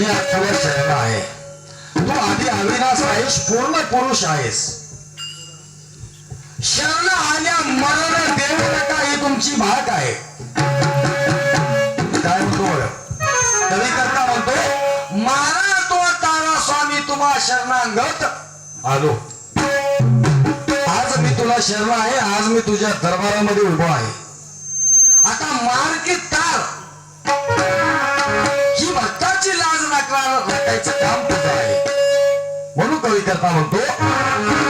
मी तुला शरण आहे. तू आधी अविनाश आहेस पूर्ण पुरुष आहेस. शरण आल्या मरण देऊ नका ही तुमची भाग आहे. काय म्हणतो कवी करता म्हणतो मारा तो तारा स्वामी तुम्हा शरणांगत. आलो. आज मी तुला शरण आहे आज मी तुझ्या दरबारामध्ये उभा आहे. राखणार काम तुझं आहे? म्हणून कवी करता म्हणतो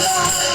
Thank